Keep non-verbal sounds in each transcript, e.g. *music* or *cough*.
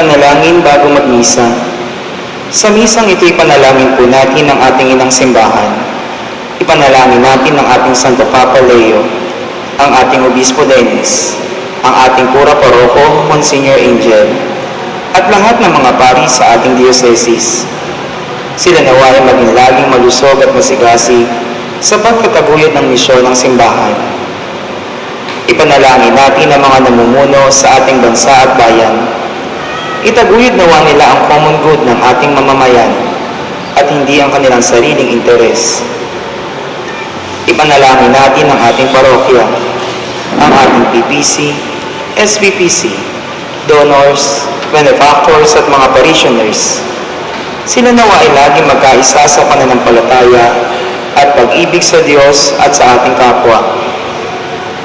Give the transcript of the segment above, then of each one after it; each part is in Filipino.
Panalangin bago magmisa. Sa misang ito'y panalangin po natin ng ating inang simbahan. Ipanalangin natin ng ating Santo Papa Leo, ang ating Obispo Dennis, ang ating Pura Paroko, Monsignor Angel, at lahat ng mga pari sa ating diocese. Sila nawa ay maging laging malusog at masigasi sa pagkataguyod ng misyon ng simbahan. Ipanalangin natin ang mga namumuno sa ating bansa at bayan. Itaguyod nawa nila ang common good ng ating mamamayan at hindi ang kanilang sariling interes. Ipanalangin natin ang ating parokya, ang ating PPC, SBPC, donors, benefactors at mga parishioners. Sila nawa ay laging magkaisa sa pananampalataya at pag-ibig sa Diyos at sa ating kapwa.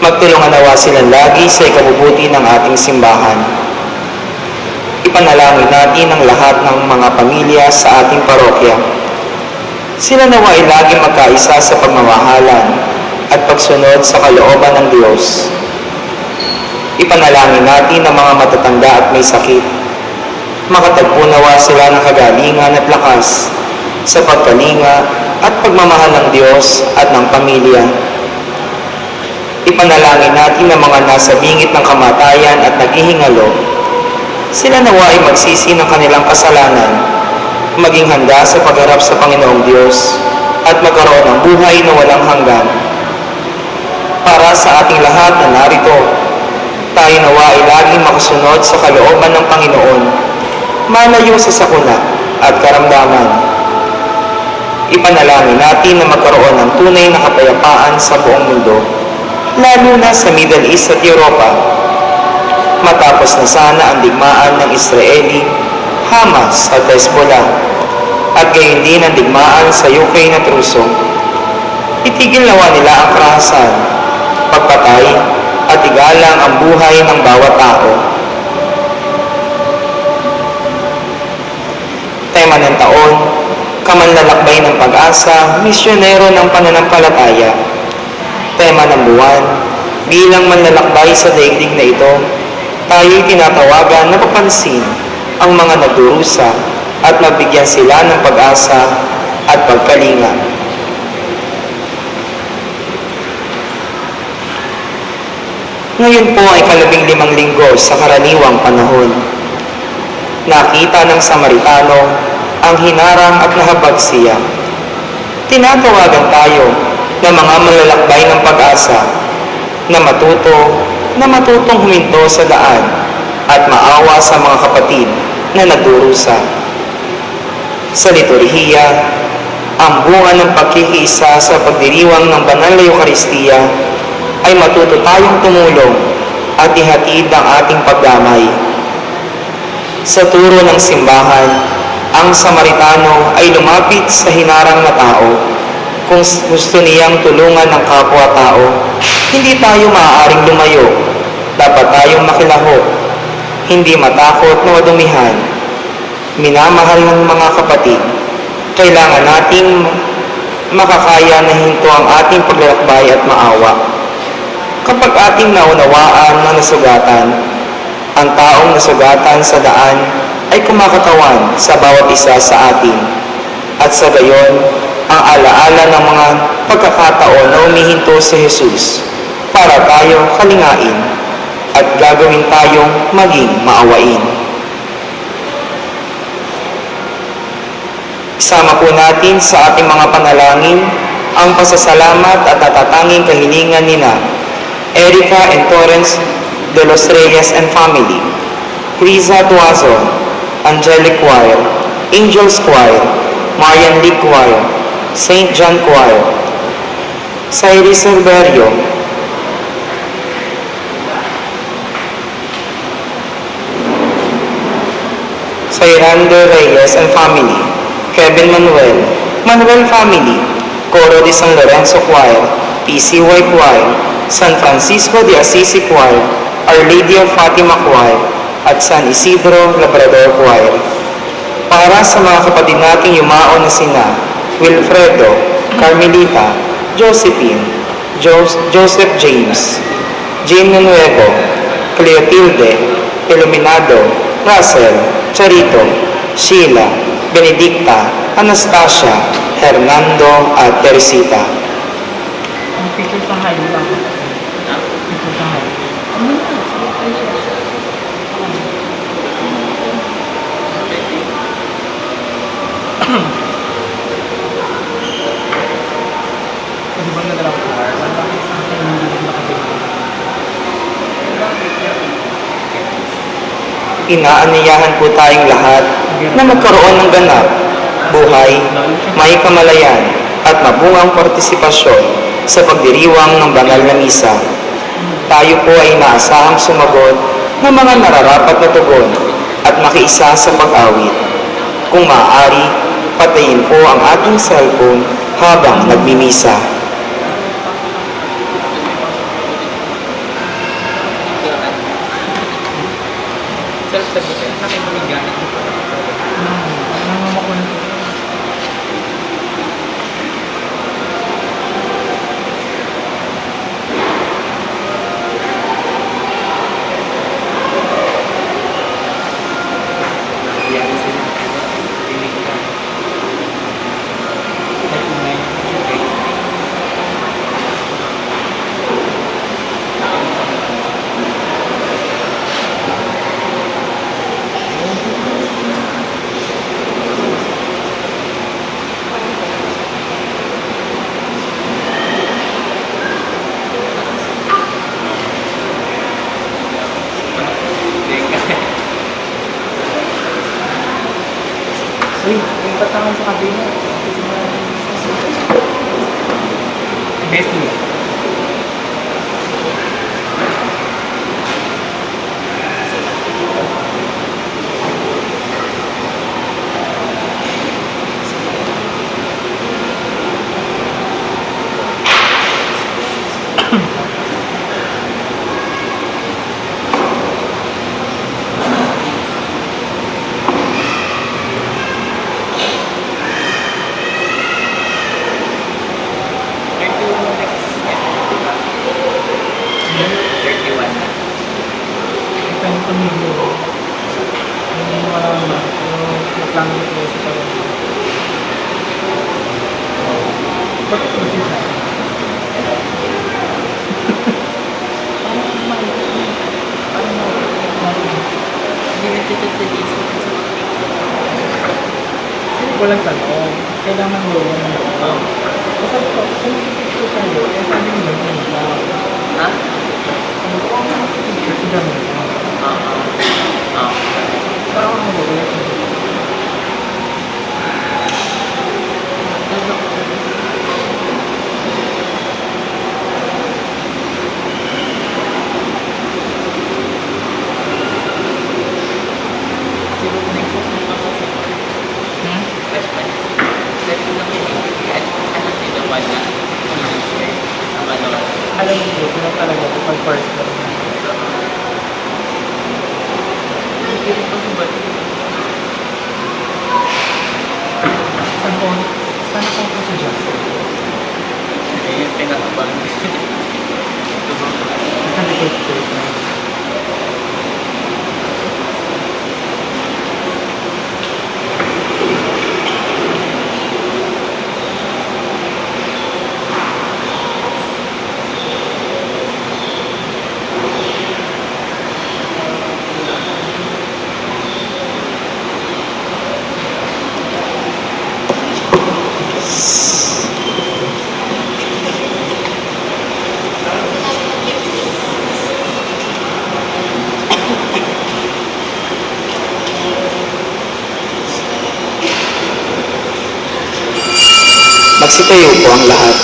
Magtulungan nawa sila lagi sa ikabubuti ng ating simbahan. Ipanalangin natin ang lahat ng mga pamilya sa ating parokya. Sila nawa ay lagi magkaisa sa pagmamahalan at pagsunod sa kalooban ng Diyos. Ipanalangin natin ang mga matatanda at may sakit. Makatagpo nawa sila ng kagalingan at lakas sa pagkalinga at pagmamahal ng Diyos at ng pamilya. Ipanalangin natin ang mga nasa bingit ng kamatayan at naghihingalo. Sila nawa ay magsisi ng kanilang kasalanan, maging handa sa pagharap sa Panginoong Diyos at magkaroon ng buhay na walang hanggan. Para sa ating lahat na narito, tayo nawa ay laging makasunod sa kalooban ng Panginoon, malayo sa sakuna at karamdaman. Ipanalangin natin na magkaroon ng tunay na kapayapaan sa buong mundo, lalo na sa Middle East at Europa, matapos na sana ang digmaan ng Israeli, Hamas at Hezbollah, at gayon din ang digmaan sa Ukraine at Ruso. Itigil nawa nila ang karahasan, pagpatay, at igalang ang buhay ng bawat tao. Tema ng taon, Kamanlalakbay ng Pag-asa, Misyonero ng Pananampalataya. Tema ng buwan, bilang manlalakbay sa daigdig na ito, tayo'y tinatawagan na papansin ang mga nagdurusa at mabigyan sila ng pag-asa at pagkalinga. Ngayon po ay kalabing limang linggo sa karaniwang panahon. Nakita ng Samaritano ang hinarang at nahabag siya. Tinatawagan tayo ng mga malalakbay ng pag-asa na matuto, na matutong huminto sa daan at maawa sa mga kapatid na nagdurusa. Sa liturhiya, ang bunga ng pagkikisa sa pagdiriwang ng banal na Eukaristiya ay matuto tayong tumulong at ihatid ang ating pagdamay. Sa turo ng simbahan, ang Samaritano ay lumapit sa hinarang na tao kung gusto niyang tulungan ng kapwa-tao. Hindi tayo maaaring lumayo. Dapat tayong makilahok. Hindi matakot na madumihan. Minamahal ng mga kapatid. Kailangan nating makakaya na hinto ang ating paglalakbay at maawa. Kapag ating naunawaan na nasugatan, ang taong nasugatan sa daan ay kumakatawan sa bawat isa sa atin. At sa gayon, ang alaala ng mga pagkakataon na umihinto si Jesus para tayo kalingain at gagawin tayong maging maawain. Isama po natin sa ating mga panalangin ang pasasalamat at natatanging kahilingan nina Erica and Torrance de los Reyes and family, Riza Tuazon, Angelic Choir, Angels Choir, Marian Lee Choir, St. John Choir, Cyrus Silverio, Sayrando Reyes and family, Kevin Manuel, Manuel family, Coro de San Lorenzo Choir, PCY Choir, San Francisco de Assisi Choir, Our Lady of Fatima Choir, at San Isidro Labrador Choir. Para sa mga kapatid nating yumao na sina Wilfredo, Carmelita, Josephine, Jos- Joseph James, Jane Nuevo, Cleotilde, Iluminado, Russell, Charito, Sheila, Benedicta, Anastasia, Hernando at Teresita. Ang picture sa high lang. Picture sa. Pwede ba na lang car? Wala bakit sa akin hindi rin nakabili? Inaanyayahan po tayong lahat na magkaroon ng ganap, buhay, may kamalayan at mabungang partisipasyon sa pagdiriwang ng banal na misa. Tayo po ay inaasahang sumagot ng mga nararapat na tugon at makiisa sa pag-awit. Kung maaari, patayin po ang ating cellphone habang nagmimisa. Acabei. Mesmo. Walang tanong. Kailangan mo yung ano. Kasi ko, kung picture tayo, eh sabi mo. Ha? Ang picture sa ganun lang. Ah, ah. Ah. Parang ano ba, wala siya. Sino na yung post mo pa kasi? Hmm? Flash pa niya. Flash mo lang yun eh. At anak nila wala. I-share. Ang ano. Alam mo po, sila talaga kapag first time. Hindi rin pa ba? Ko, saan ako po sa Justin? Eh, pinakabang. *laughs* Ito ba? Magsitayo po ang lahat.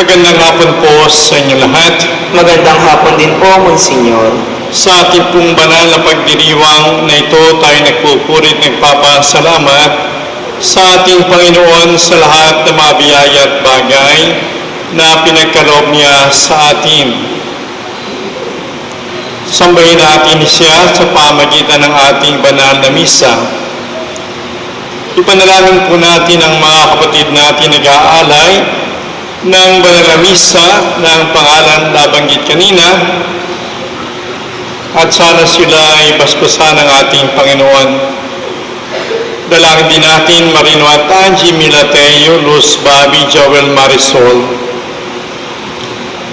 Magandang hapon po sa inyo lahat. Magandang hapon din po, Monsignor. Sa ating pong banal na pagdiriwang na ito, tayo nagpupurit, nagpapasalamat sa ating Panginoon sa lahat ng mga biyaya at bagay na pinagkaloob niya sa atin. Sambahin natin siya sa pamagitan ng ating banal na misa. Ipanalangin po natin ang mga kapatid natin nag-aalay ng banal na misa ng pangalan na banggit kanina at sana sila ay basbasan ng ating Panginoon. Dalangin din natin Marino at Angie Milateo, Luz Bobby, Joel Marisol.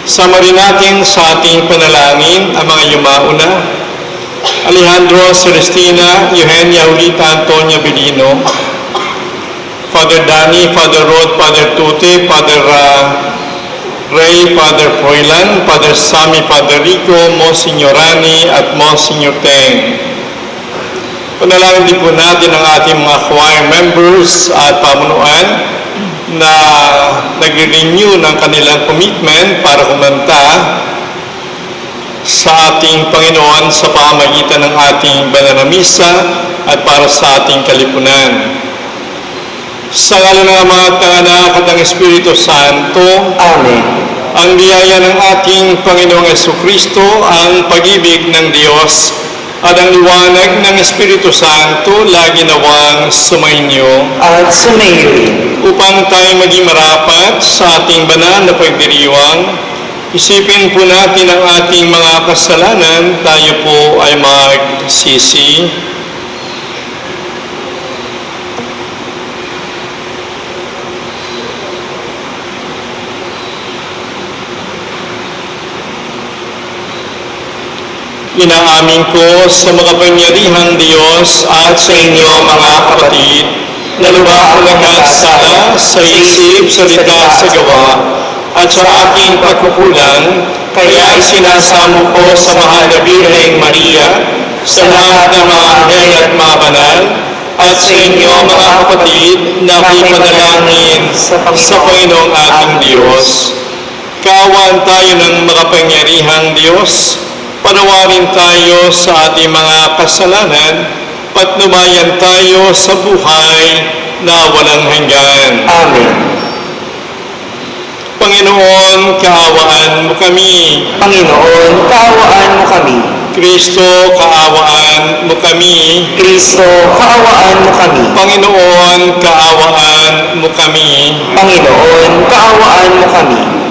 Sama rin natin sa ating panalangin ang mga yumauna. Alejandro Celestina, Eugenia Julita Antonia Belino, Father Danny, Father Rod, Father Tute, Father uh, Ray, Father Froilan, Father Sami, Father Rico, Monsignor Rani, at Monsignor Teng. Panalangin din po natin ang ating mga choir members at pamunuan na nag-renew ng kanilang commitment para kumanta sa ating Panginoon sa pamagitan ng ating banal na misa at para sa ating kalipunan. Sa ngala ng Ama at ng Anak at ng Espiritu Santo, Amen. ang biyaya ng ating Panginoong Yeso Kristo, ang pag-ibig ng Diyos, at ang liwanag ng Espiritu Santo lagi nawang sumainyo At rin. upang tayo maging marapat sa ating banal na pagdiriwang. Isipin po natin ang ating mga kasalanan, tayo po ay magsisi. Inaamin ko sa makapangyarihang Diyos at sa inyo mga kapatid, na lubha ang nagkasala sa isip, salita, sa gawa, at sa aking pagkukulang, kaya sinasamo ko sa mahal na Birheng Maria, sa lahat ng mga anghel at mga banal, at sa inyo mga kapatid na ipanalangin sa Panginoong ating Diyos. Kawan tayo ng makapangyarihang Diyos, panawarin tayo sa ating mga kasalanan, patnubayan tayo sa buhay na walang hanggan. Amen. Panginoon, kaawaan mo kami. Panginoon, kaawaan mo kami. Kristo, kaawaan mo kami. Kristo, kaawaan mo kami. Panginoon, kaawaan mo kami. Panginoon, kaawaan mo kami.